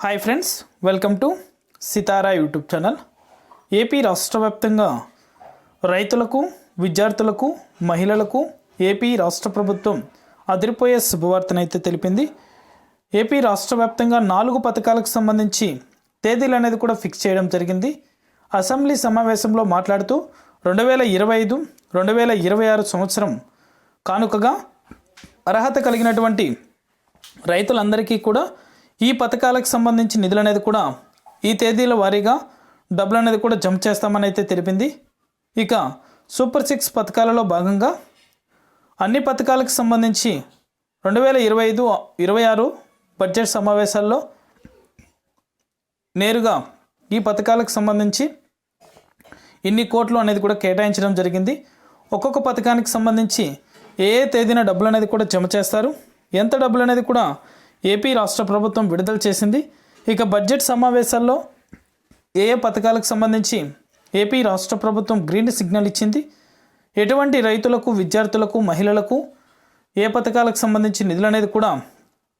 Hi friends welcome to Sitara YouTube channel AP రాష్ట్ర వ్యాప్తంగా రైతులకు విద్యార్థులకు మహిళలకు ఏపీ రాష్ట్ర ప్రభుత్వం అదిరిపోయే శుభవార్తనైతే తెలిపింది. ఏపీ రాష్ట్ర వ్యాప్తంగా నాలుగు పథకాలకు సంబంధించి తేదీలు అనేది కూడా ఫిక్స్ చేయడం జరిగింది. అసెంబ్లీ సమావేశంలో మాట్లాడుతూ రెండు వేల ఇరవై ఐదు రెండు వేల ఇరవై ఆరు సంవత్సరం కానుకగా అర్హత కలిగినటువంటి రైతులందరికీ కూడా ఈ పథకాలకు సంబంధించి నిధులు అనేది కూడా ఈ తేదీల వారీగా డబ్బులు అనేది కూడా జమ చేస్తామని అయితే తెలిపింది. ఇక సూపర్ సిక్స్ పథకాలలో భాగంగా అన్ని పథకాలకు సంబంధించి రెండు వేల ఇరవై ఐదు ఇరవై ఆరు బడ్జెట్ సమావేశాల్లో నేరుగా ఈ పథకాలకు సంబంధించి ఇన్ని కోట్లు అనేది కూడా కేటాయించడం జరిగింది. ఒక్కొక్క పథకానికి సంబంధించి ఏ ఏ తేదీన డబ్బులు అనేది కూడా జమ చేస్తారు? ఎంత డబ్బులు అనేది కూడా ఏపీ రాష్ట్ర ప్రభుత్వం విడుదల చేసింది. ఇక బడ్జెట్ సమావేశాల్లో ఏ ఏ పథకాలకు సంబంధించి ఏపీ రాష్ట్ర ప్రభుత్వం గ్రీన్ సిగ్నల్ ఇచ్చింది. ఎటువంటి రైతులకు విద్యార్థులకు మహిళలకు ఏ పథకాలకు సంబంధించి నిధులు అనేది కూడా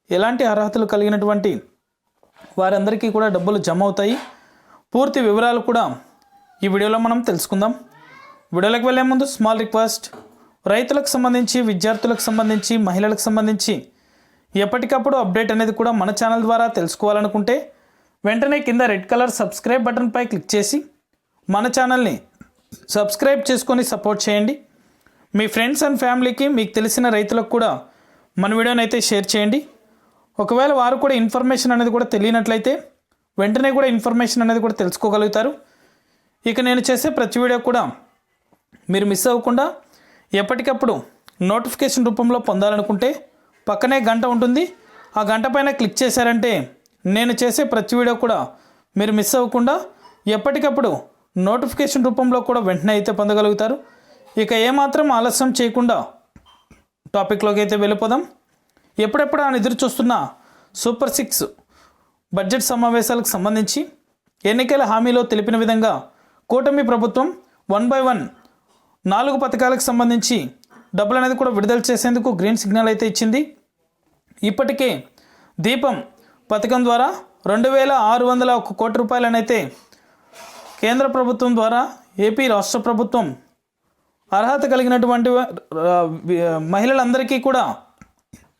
ఎలాంటి అర్హతలు కలిగినటువంటి వారందరికీ కూడా డబ్బులు జమ అవుతాయి. పూర్తి వివరాలు కూడా ఈ వీడియోలో మనం తెలుసుకుందాం. వీడియోలోకి వెళ్ళే ముందు స్మాల్ రిక్వెస్ట్. రైతులకు సంబంధించి విద్యార్థులకు సంబంధించి మహిళలకు సంబంధించి ఎప్పటికప్పుడు అప్డేట్ అనేది కూడా మన ఛానల్ ద్వారా తెలుసుకోవాలనుకుంటే వెంటనే కింద రెడ్ కలర్ సబ్స్క్రైబ్ బటన్పై క్లిక్ చేసి మన ఛానల్ని సబ్స్క్రైబ్ చేసుకొని సపోర్ట్ చేయండి. మీ ఫ్రెండ్స్ అండ్ ఫ్యామిలీకి మీకు తెలిసిన రైతులకు కూడా మన వీడియోని అయితే షేర్ చేయండి. ఒకవేళ వారు కూడా ఇన్ఫర్మేషన్ అనేది కూడా తెలియనట్లయితే వెంటనే కూడా ఇన్ఫర్మేషన్ అనేది కూడా తెలుసుకోగలుగుతారు. ఇక నేను చేసే ప్రతి వీడియో కూడా మీరు మిస్ అవ్వకుండా ఎప్పటికప్పుడు నోటిఫికేషన్ రూపంలో పొందాలనుకుంటే పక్కనే గంట ఉంటుంది. ఆ గంట పైన క్లిక్ చేశారంటే నేను చేసే ప్రతి వీడియో కూడా మీరు మిస్ అవ్వకుండా ఎప్పటికప్పుడు నోటిఫికేషన్ రూపంలో కూడా వెంటనే అయితే పొందగలుగుతారు. ఇక ఏమాత్రం ఆలస్యం చేయకుండా టాపిక్లోకి అయితే వెళ్ళిపోదాం. ఎప్పుడెప్పుడు ఆయన ఎదురు చూస్తున్న సూపర్ సిక్స్ బడ్జెట్ సమావేశాలకు సంబంధించి ఎన్నికల హామీలో తెలిపిన విధంగా కూటమి ప్రభుత్వం వన్ బై వన్ నాలుగు పథకాలకు సంబంధించి డబ్బులు అనేది కూడా విడుదల చేసేందుకు గ్రీన్ సిగ్నల్ అయితే ఇచ్చింది. ఇప్పటికే దీపం పథకం ద్వారా రెండు వేల ఆరు వందల ఒక కోటి రూపాయలనైతే కేంద్ర ప్రభుత్వం ద్వారా ఏపీ రాష్ట్ర ప్రభుత్వం అర్హత కలిగినటువంటి మహిళలందరికీ కూడా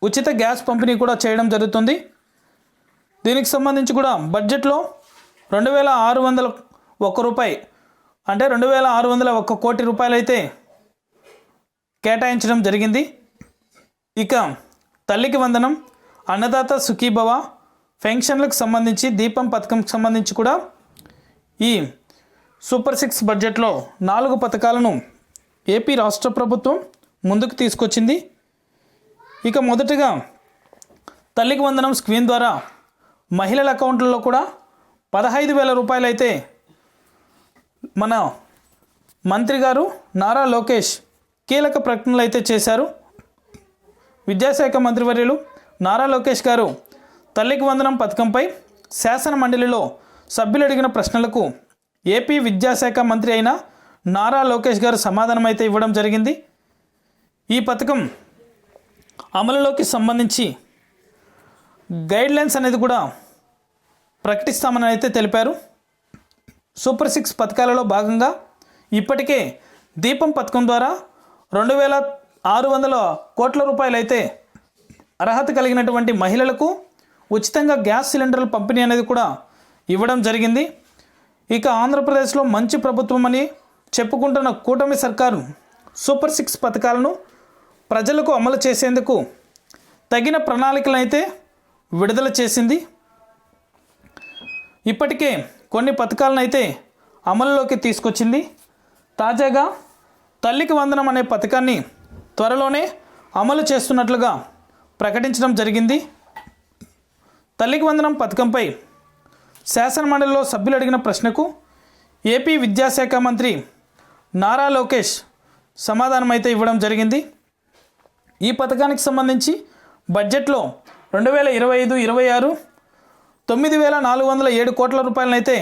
ఉచిత గ్యాస్ పంపిణీ కూడా చేయడం జరుగుతుంది. దీనికి సంబంధించి కూడా బడ్జెట్లో రెండు వేల ఆరు వందల ఒక్క రూపాయి అంటే రెండు వేల ఆరు వందల ఒక్క కోటి రూపాయలు అయితే కేటాయించడం జరిగింది. ఇక తల్లికి వందనం అన్నదాత సుఖీభవ పెన్షన్లకు సంబంధించి దీపం పథకంకి సంబంధించి కూడా ఈ సూపర్ సిక్స్ బడ్జెట్లో నాలుగు పథకాలను ఏపీ రాష్ట్ర ప్రభుత్వం ముందుకు తీసుకొచ్చింది. ఇక మొదటగా తల్లికి వందనం స్కీమ్ ద్వారా మహిళల అకౌంట్లలో కూడా పదహైదు వేల రూపాయలు అయితే మన మంత్రి గారు నారా లోకేష్ కీలక ప్రకటనలు అయితే చేశారు. విద్యాశాఖ మంత్రివర్యులు నారా లోకేష్ గారు తల్లికి వందనం పథకంపై శాసన మండలిలో సభ్యులు అడిగిన ప్రశ్నలకు ఏపీ విద్యాశాఖ మంత్రి అయిన నారా లోకేష్ గారు సమాధానం అయితే ఇవ్వడం జరిగింది. ఈ పథకం అమలులోకి సంబంధించి గైడ్లైన్స్ అనేది కూడా ప్రకటిస్తామని అయితే తెలిపారు. సూపర్ సిక్స్ పథకాలలో భాగంగా ఇప్పటికే దీపం పథకం ద్వారా రెండు వేల ఆరు వందల కోట్ల రూపాయలు అయితే అర్హత కలిగినటువంటి మహిళలకు ఉచితంగా గ్యాస్ సిలిండర్ల పంపిణీ అనేది కూడా ఇవ్వడం జరిగింది. ఇక ఆంధ్రప్రదేశ్లో మంచి ప్రభుత్వం అని చెప్పుకుంటున్న కూటమి సర్కారు సూపర్ సిక్స్ పథకాలను ప్రజలకు అమలు చేసేందుకు తగిన ప్రణాళికలను అయితే విడుదల చేసింది. ఇప్పటికే కొన్ని పథకాలను అయితే అమలులోకి తీసుకొచ్చింది. తాజాగా తల్లికి వందనం అనే పథకాన్ని త్వరలోనే అమలు చేస్తున్నట్లుగా ప్రకటించడం జరిగింది. తల్లికి వందనం పథకంపై శాసనమండలిలో సభ్యులు అడిగిన ప్రశ్నకు ఏపీ విద్యాశాఖ మంత్రి నారా లోకేష్ సమాధానం అయితే ఇవ్వడం జరిగింది. ఈ పథకానికి సంబంధించి బడ్జెట్లో రెండు వేల ఇరవై ఐదు ఇరవై ఆరు తొమ్మిది వేల నాలుగు వందల ఏడు కోట్ల రూపాయలనైతే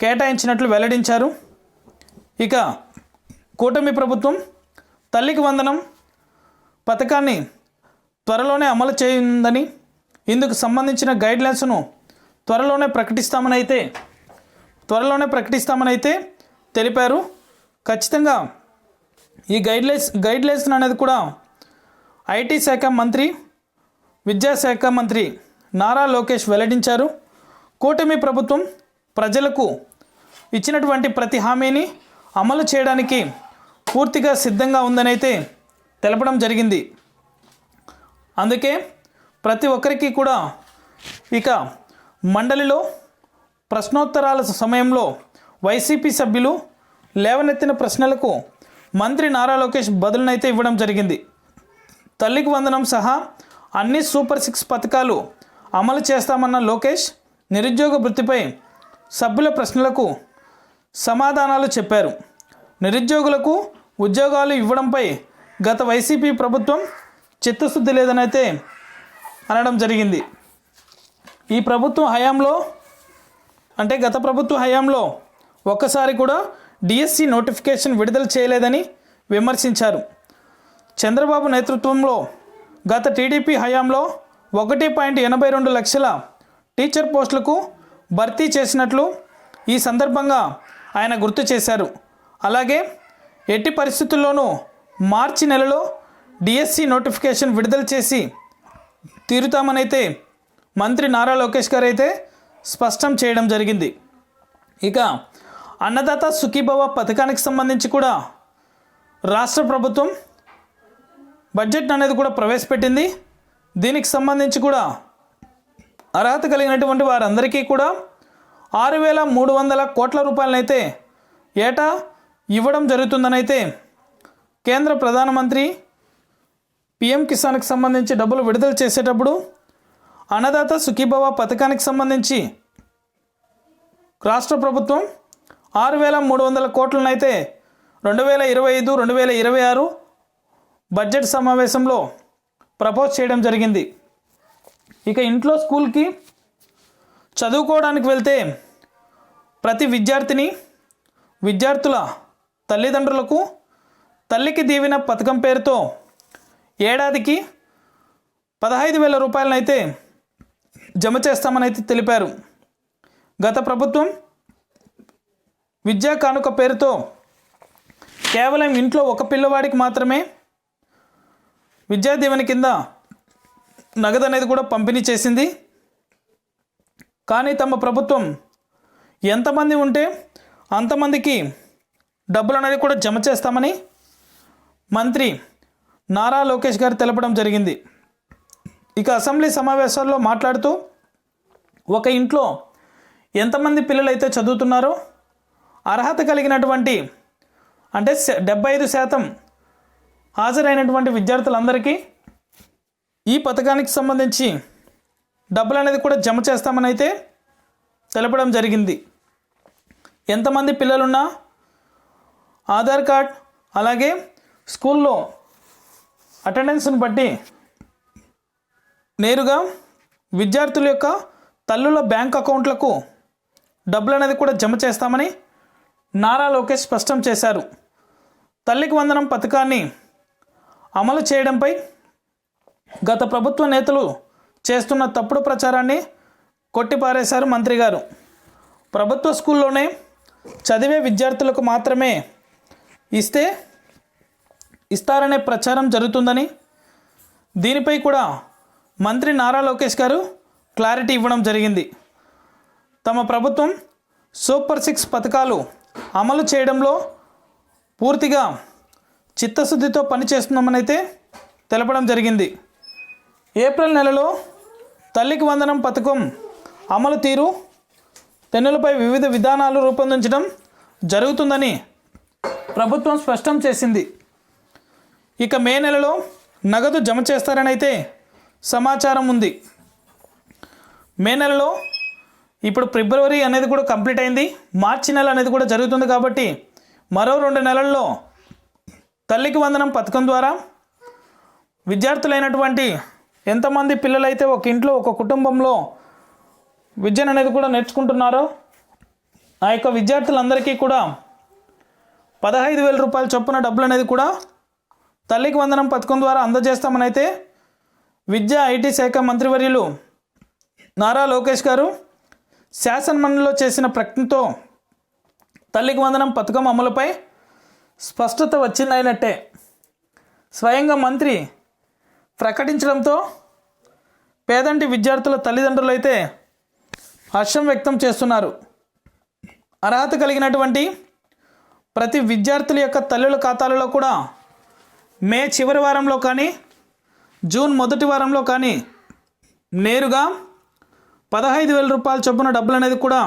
కేటాయించినట్లు వెల్లడించారు. ఇక కూటమి ప్రభుత్వం తల్లికి వందనం పథకాన్ని త్వరలోనే అమలు చేయిందని ఇందుకు సంబంధించిన గైడ్లైన్స్ను త్వరలోనే ప్రకటిస్తామని అయితే త్వరలోనే ప్రకటిస్తామని అయితే తెలిపారు. ఖచ్చితంగా ఈ గైడ్లైన్స్ గైడ్లైన్స్ అనేది కూడా ఐటీ శాఖ మంత్రి విద్యాశాఖ మంత్రి నారా లోకేష్ వెల్లడించారు. కూటమి ప్రభుత్వం ప్రజలకు ఇచ్చినటువంటి ప్రతి హామీని అమలు చేయడానికి పూర్తిగా సిద్ధంగా ఉందనైతే తెలపడం జరిగింది. అందుకే ప్రతి ఒక్కరికి కూడా ఇక మండలిలో ప్రశ్నోత్తరాల సమయంలో వైసీపీ సభ్యులు లేవనెత్తిన ప్రశ్నలకు మంత్రి నారా లోకేష్ బదులునైతే ఇవ్వడం జరిగింది. తల్లికి వందనం సహా అన్ని సూపర్ సిక్స్ పథకాలు అమలు చేస్తామన్న లోకేష్ నిరుద్యోగ వృత్తిపై సభ్యుల ప్రశ్నలకు సమాధానాలు చెప్పారు. నిరుద్యోగులకు ఉద్యోగాలు ఇవ్వడంపై గత వైసీపీ ప్రభుత్వం చిత్తశుద్ధి లేదనైతే అనడం జరిగింది. ఈ ప్రభుత్వం హయాంలో అంటే గత ప్రభుత్వ హయాంలో ఒక్కసారి కూడా డిఎస్సి నోటిఫికేషన్ విడుదల చేయలేదని విమర్శించారు. చంద్రబాబు నేతృత్వంలో గత టీడీపీ హయాంలో ఒకటి పాయింట్ ఎనభై రెండు లక్షల టీచర్ పోస్టులకు భర్తీ చేసినట్లు ఈ సందర్భంగా ఆయన గుర్తు చేశారు. అలాగే ఎట్టి పరిస్థితుల్లోనూ మార్చి నెలలో డిఎస్సి నోటిఫికేషన్ విడుదల చేసి తీరుతామనైతే మంత్రి నారా లోకేష్ గారు అయితే స్పష్టం చేయడం జరిగింది. ఇక అన్నదాత సుఖీభవ పథకానికి సంబంధించి కూడా రాష్ట్ర ప్రభుత్వం బడ్జెట్ అనేది కూడా ప్రవేశపెట్టింది. దీనికి సంబంధించి కూడా అర్హత కలిగినటువంటి వారందరికీ కూడా ఆరు వేల మూడు వందల కోట్ల రూపాయలనైతే ఏటా ఇవ్వడం జరుగుతుందనైతే కేంద్ర ప్రధానమంత్రి పిఎం కిసాన్కి సంబంధించి డబ్బులు విడుదల చేసేటప్పుడు అన్నదాత సుఖీభవ పథకానికి సంబంధించి రాష్ట్ర ప్రభుత్వం ఆరు వేల మూడు వందల కోట్లనైతే రెండు వేల ఇరవై ఐదు రెండు వేల ఇరవై ఆరు బడ్జెట్ సమావేశంలో ప్రపోజ్ చేయడం జరిగింది. ఇక ఇంట్లో స్కూల్కి చదువుకోవడానికి వెళ్తే ప్రతి విద్యార్థిని విద్యార్థుల తల్లిదండ్రులకు తల్లికి దీవిన పథకం పేరుతో ఏడాదికి పదహైదు వేల రూపాయలనైతే జమ చేస్తామని అయితే తెలిపారు. గత ప్రభుత్వం విద్యా కానుక పేరుతో కేవలం ఇంట్లో ఒక పిల్లవాడికి మాత్రమే విద్యా దీవెన కింద నగదు అనేది కూడా పంపిణీ చేసింది. కానీ తమ ప్రభుత్వం ఎంతమంది ఉంటే అంతమందికి డబ్బులు అనేది కూడా జమ చేస్తామని మంత్రి నారా లోకేష్ గారు తెలపడం జరిగింది. ఇక అసెంబ్లీ సమావేశాల్లో మాట్లాడుతూ ఒక ఇంట్లో ఎంతమంది పిల్లలు అయితే చదువుతున్నారో అర్హత కలిగినటువంటి అంటే డెబ్బై ఐదు శాతం హాజరైనటువంటి విద్యార్థులందరికీ ఈ పథకానికి సంబంధించి డబ్బులు అనేది కూడా జమ చేస్తామని అయితే తెలపడం జరిగింది. ఎంతమంది పిల్లలున్నా ఆధార్ కార్డ్ అలాగే స్కూల్లో అటెండెన్స్ని బట్టి నేరుగా విద్యార్థుల యొక్క తల్లుల బ్యాంక్ అకౌంట్లకు డబ్బులు అనేది కూడా జమ చేస్తామని నారా లోకేష్ స్పష్టం చేశారు. తల్లికి వందనం పథకాన్ని అమలు చేయడంపై గత ప్రభుత్వ నేతలు చేస్తున్న తప్పుడు ప్రచారాన్ని కొట్టిపారేశారు మంత్రి గారు. ప్రభుత్వ స్కూల్లోనే చదివే విద్యార్థులకు మాత్రమే ఇస్తే ఇస్తారనే ప్రచారం జరుగుతుందని దీనిపై కూడా మంత్రి నారా లోకేష్ గారు క్లారిటీ ఇవ్వడం జరిగింది. తమ ప్రభుత్వం సూపర్ సిక్స్ పథకాలు అమలు చేయడంలో పూర్తిగా చిత్తశుద్ధితో పనిచేస్తున్నామనైతే తెలపడం జరిగింది. ఏప్రిల్ నెలలో తల్లికి వందనం పథకం అమలు తీరు తెన్నులపై వివిధ విధానాలు రూపొందించడం జరుగుతుందని ప్రభుత్వం స్పష్టం చేసింది. ఇక మే నెలలో నగదు జమ చేస్తారని అయితే సమాచారం ఉంది. మే నెలలో ఇప్పుడు ఫిబ్రవరి అనేది కూడా కంప్లీట్ అయింది. మార్చి నెల అనేది కూడా జరుగుతుంది కాబట్టి మరో రెండు నెలల్లో తల్లికి వందనం పథకం ద్వారా విద్యార్థులైనటువంటి ఎంతమంది పిల్లలైతే ఒక ఇంట్లో ఒక కుటుంబంలో విద్యను అనేది కూడా నేర్చుకుంటున్నారో ఆ యొక్క విద్యార్థులందరికీ కూడా పదహైదు వేల రూపాయల చొప్పున డబ్బులు అనేది కూడా తల్లికి వందనం పథకం ద్వారా అందజేస్తామని అయితే విద్యా ఐటీ శాఖ మంత్రివర్యులు నారా లోకేష్ గారు శాసనమండలిలో చేసిన ప్రకటనతో తల్లికి వందనం పథకం అమలుపై స్పష్టత వచ్చిందైనట్టే. స్వయంగా మంత్రి ప్రకటించడంతో పేదంటి విద్యార్థుల తల్లిదండ్రులు అయితే హర్షం వ్యక్తం చేస్తున్నారు. అర్హత కలిగినటువంటి ప్రతి విద్యార్థుల యొక్క తల్లుల ఖాతాలలో కూడా మే చివరి వారంలో కానీ జూన్ మొదటి వారంలో కానీ నేరుగా పదహైదు వేల రూపాయల చొప్పున డబ్బులు అనేది కూడా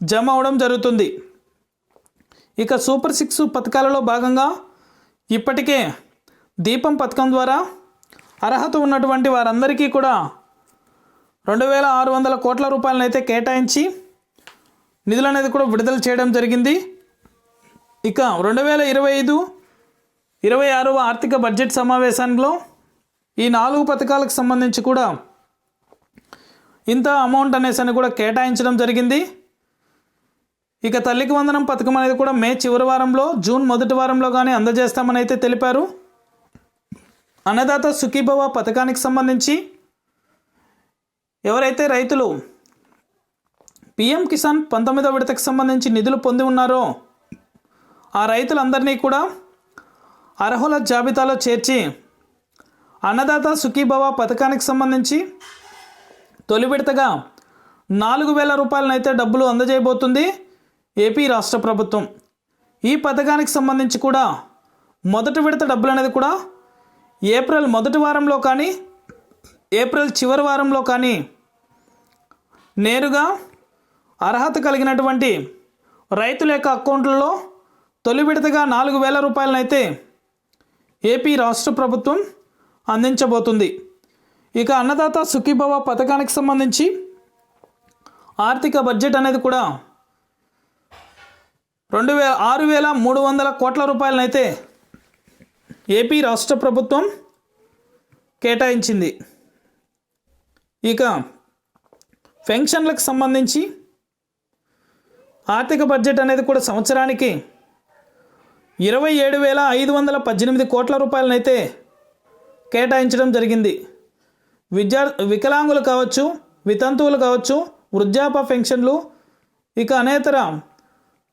జమ అవడం జరుగుతుంది. ఇక సూపర్ సిక్స్ పథకాలలో భాగంగా ఇప్పటికే దీపం పథకం ద్వారా అర్హత ఉన్నటువంటి వారందరికీ కూడా రెండు వేల ఆరు వందల కోట్ల రూపాయలను అయితే కేటాయించి నిధులు అనేది కూడా విడుదల చేయడం జరిగింది. ఇక రెండు వేల ఇరవై ఐదు ఇరవై ఆరవ ఆర్థిక బడ్జెట్ సమావేశంలో ఈ నాలుగు పథకాలకు సంబంధించి కూడా ఇంత అమౌంట్ అనేసి అని కూడా కేటాయించడం జరిగింది. ఇక తల్లికి వందనం పథకం అనేది కూడా మే చివరి వారంలో జూన్ మొదటి వారంలో కానీ అందజేస్తామని అయితే తెలిపారు. అన్నదాత సుఖీభవ పథకానికి సంబంధించి ఎవరైతే రైతులు పిఎం కిసాన్ పంతొమ్మిదో విడతకు సంబంధించి నిధులు పొంది ఉన్నారో ఆ రైతులందరినీ కూడా అర్హుల జాబితాలో చేర్చి అన్నదాత సుఖీభవ పథకానికి సంబంధించి తొలి విడతగా నాలుగు వేల రూపాయలనైతే డబ్బులు అందజేయబోతుంది ఏపీ రాష్ట్ర ప్రభుత్వం. ఈ పథకానికి సంబంధించి కూడా మొదటి విడత డబ్బులు అనేది కూడా ఏప్రిల్ మొదటి వారంలో కానీ ఏప్రిల్ చివరి వారంలో కానీ నేరుగా అర్హత కలిగినటువంటి రైతుల యొక్క అకౌంట్లలో తొలి విడతగా నాలుగు వేల రూపాయలనైతే ఏపీ రాష్ట్ర ప్రభుత్వం అందించబోతుంది. ఇక అన్నదాత సుఖీభవ పథకానికి సంబంధించి ఆర్థిక బడ్జెట్ అనేది కూడా రెండు వేల ఆరు వేల మూడు వందల కోట్ల రూపాయలనైతే ఏపీ రాష్ట్ర ప్రభుత్వం కేటాయించింది. ఇక పెన్షన్లకు సంబంధించి ఆర్థిక బడ్జెట్ అనేది కూడా సంవత్సరానికి ఇరవై ఏడు వేల ఐదు వందల పద్దెనిమిది కోట్ల రూపాయలనైతే కేటాయించడం జరిగింది. విద్యా వికలాంగులు కావచ్చు వితంతువులు కావచ్చు వృద్ధాప్య పెన్షన్లు ఇక అనేతర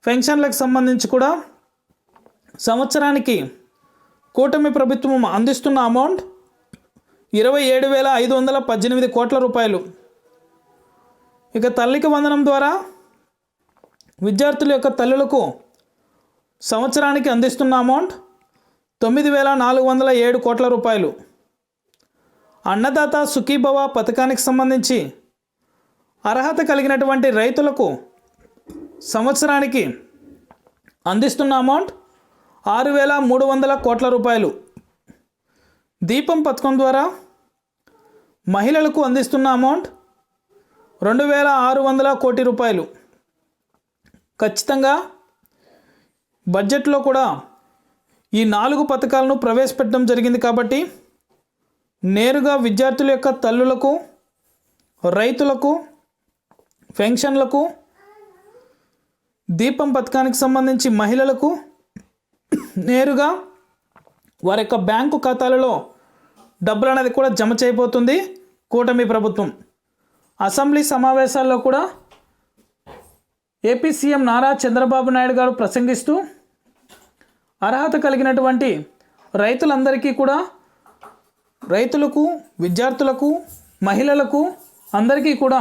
పెన్షన్లకు సంబంధించి కూడా సంవత్సరానికి కూటమి ప్రభుత్వం అందిస్తున్న అమౌంట్ ఇరవై ఏడు వేల ఐదు వందల పద్దెనిమిది కోట్ల రూపాయలు. ఇక తల్లికి వందనం ద్వారా విద్యార్థుల యొక్క తల్లులకు సంవత్సరానికి అందిస్తున్న అమౌంట్ తొమ్మిది వేల నాలుగు వందల ఏడు కోట్ల రూపాయలు. అన్నదాత సుఖీభవ పథకానికి సంబంధించి అర్హత కలిగినటువంటి రైతులకు సంవత్సరానికి అందిస్తున్న అమౌంట్ ఆరు వేల మూడు వందల కోట్ల రూపాయలు. దీపం పథకం ద్వారా మహిళలకు అందిస్తున్న అమౌంట్ రెండు వేల ఆరు వందల కోటి రూపాయలు. ఖచ్చితంగా బడ్జెట్లో కూడా ఈ నాలుగు పథకాలను ప్రవేశపెట్టడం జరిగింది కాబట్టి నేరుగా విద్యార్థుల యొక్క తల్లులకు రైతులకు పెన్షన్లకు దీపం పథకానికి సంబంధించి మహిళలకు నేరుగా వారి యొక్క బ్యాంకు ఖాతాలలో డబ్బులు అనేది కూడా జమ చేయబోతుంది కూటమి ప్రభుత్వం. అసెంబ్లీ సమావేశాల్లో కూడా ఏపీ సీఎం నారా చంద్రబాబు నాయుడు గారు ప్రసంగిస్తూ అర్హత కలిగినటువంటి రైతులందరికీ కూడా రైతులకు విద్యార్థులకు మహిళలకు అందరికీ కూడా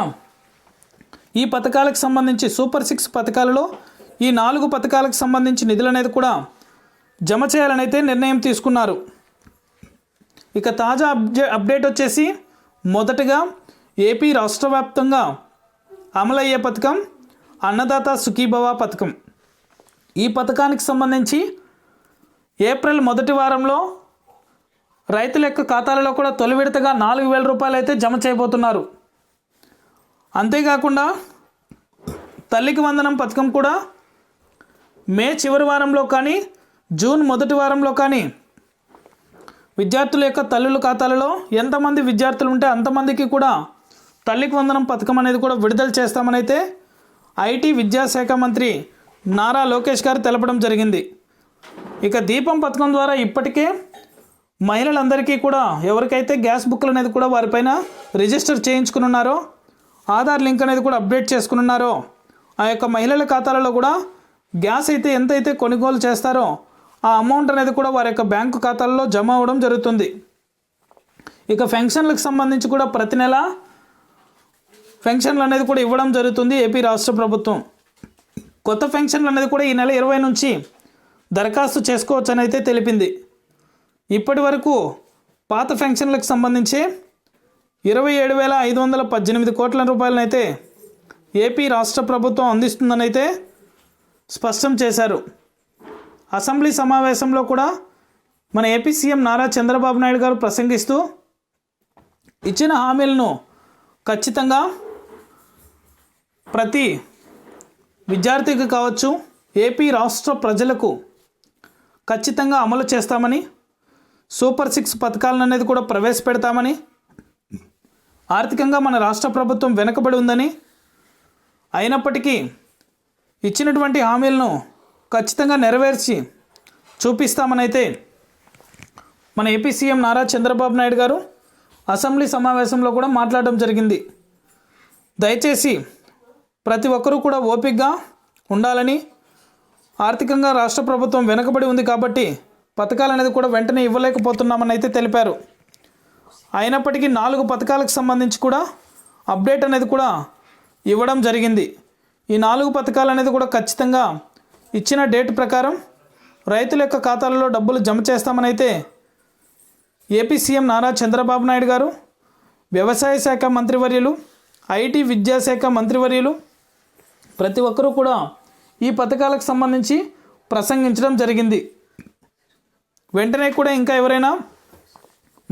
ఈ పథకాలకు సంబంధించి సూపర్ సిక్స్ పథకాలలో ఈ నాలుగు పథకాలకు సంబంధించి నిధులు అనేది కూడా జమ చేయాలనైతే నిర్ణయం తీసుకున్నారు. ఇక తాజా అప్డే అప్డేట్ వచ్చేసి మొదటగా ఏపీ రాష్ట్ర వ్యాప్తంగా అమలయ్యే పథకం అన్నదాత సుఖీభవ పథకం. ఈ పథకానికి సంబంధించి ఏప్రిల్ మొదటి వారంలో రైతుల యొక్క ఖాతాలలో కూడా తొలి విడతగా నాలుగు వేల రూపాయలు అయితే జమ చేయబోతున్నారు. అంతేకాకుండా తల్లికి వందనం పథకం కూడా మే చివరి వారంలో కానీ జూన్ మొదటి వారంలో కానీ విద్యార్థుల యొక్క తల్లుల ఖాతాలలో ఎంతమంది విద్యార్థులు ఉంటే అంతమందికి కూడా తల్లికి వందనం పథకం అనేది కూడా విడుదల చేస్తామని అయితే ఐటీ విద్యాశాఖ మంత్రి నారా లోకేష్ గారు తెలపడం జరిగింది. ఇక దీపం పథకం ద్వారా ఇప్పటికే మహిళలందరికీ కూడా ఎవరికైతే గ్యాస్ బుక్లు అనేది కూడా వారిపైన రిజిస్టర్ చేయించుకున్నారో ఆధార్ లింక్ అనేది కూడా అప్డేట్ చేసుకుని ఉన్నారో ఆ యొక్క మహిళల ఖాతాలలో కూడా గ్యాస్ అయితే ఎంతైతే కొనుగోలు చేస్తారో ఆ అమౌంట్ అనేది కూడా వారి యొక్క బ్యాంకు ఖాతాల్లో జమ అవ్వడం జరుగుతుంది. ఇక ఫెన్షన్లకు సంబంధించి కూడా ప్రతి నెల పెన్షన్లు అనేది కూడా ఇవ్వడం జరుగుతుంది ఏపీ రాష్ట్ర ప్రభుత్వం. కొత్త పెన్షన్లు అనేది కూడా ఈ నెల ఇరవై నుంచి దరఖాస్తు చేసుకోవచ్చని అయితే తెలిపింది. ఇప్పటి వరకు పాత పెన్షన్లకు సంబంధించి ఇరవై ఏడు వేల ఐదు వందల పద్దెనిమిది కోట్ల రూపాయలనైతే ఏపీ రాష్ట్ర ప్రభుత్వం అందిస్తుందని అయితే స్పష్టం చేశారు. అసెంబ్లీ సమావేశంలో కూడా మన ఏపీ సీఎం నారా చంద్రబాబు నాయుడు గారు ప్రసంగిస్తూ ఇచ్చిన హామీలను ఖచ్చితంగా ప్రతి విద్యార్థికి కావచ్చు ఏపీ రాష్ట్ర ప్రజలకు ఖచ్చితంగా అమలు చేస్తామని సూపర్ సిక్స్ పథకాలను అనేది కూడా ప్రవేశపెడతామని ఆర్థికంగా మన రాష్ట్ర ప్రభుత్వం వెనుకబడి ఉందని అయినప్పటికీ ఇచ్చినటువంటి హామీలను ఖచ్చితంగా నెరవేర్చి చూపిస్తామనైతే మన AP CM Nara Chandrababu Naidu garu assembly సమావేశంలో కూడా మాట్లాడడం జరిగింది. దయచేసి ప్రతి ఒక్కరూ కూడా ఓపికగా ఉండాలని ఆర్థికంగా రాష్ట్ర ప్రభుత్వం వెనుకబడి ఉంది కాబట్టి పథకాలు అనేది కూడా వెంటనే ఇవ్వలేకపోతున్నామని అయితే తెలిపారు. అయినప్పటికీ నాలుగు పథకాలకు సంబంధించి కూడా అప్డేట్ అనేది కూడా ఇవ్వడం జరిగింది. ఈ నాలుగు పథకాలు అనేది కూడా ఖచ్చితంగా ఇచ్చిన డేట్ ప్రకారం రైతుల యొక్క ఖాతాలలో డబ్బులు జమ చేస్తామని అయితే ఏపీ సీఎం నారా చంద్రబాబు నాయుడు గారు వ్యవసాయ శాఖ మంత్రివర్యులు ఐటీ విద్యాశాఖ మంత్రివర్యులు ప్రతి ఒక్కరూ కూడా ఈ పథకాలకు సంబంధించి ప్రసంగించడం జరిగింది. వెంటనే కూడా ఇంకా ఎవరైనా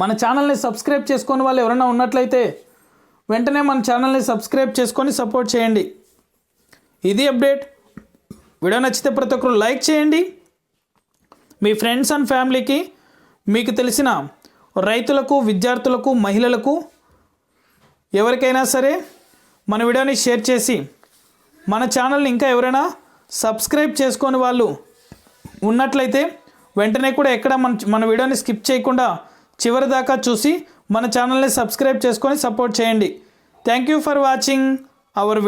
మన ఛానల్ని సబ్స్క్రైబ్ చేసుకొని వాళ్ళు ఎవరైనా ఉన్నట్లయితే వెంటనే మన ఛానల్ని సబ్స్క్రైబ్ చేసుకొని సపోర్ట్ చేయండి. ఇది అప్డేట్. వీడియో నచ్చితే ప్రతి ఒక్కరు లైక్ చేయండి. మీ ఫ్రెండ్స్ అండ్ ఫ్యామిలీకి మీకు తెలిసిన రైతులకు విద్యార్థులకు మహిళలకు ఎవరికైనా సరే మన వీడియోని షేర్ చేసి మన ఛానల్ని ఇంకా ఎవరైనా సబ్స్క్రైబ్ చేసుకొని వాళ్ళు ఉన్నట్లయితే వెంటనే కూడా ఎక్కడ మన మన వీడియోని స్కిప్ చేయకుండా చివరి దాకా చూసి మన ఛానల్ని సబ్స్క్రైబ్ చేసుకొని సపోర్ట్ చేయండి. Thank you for watching our video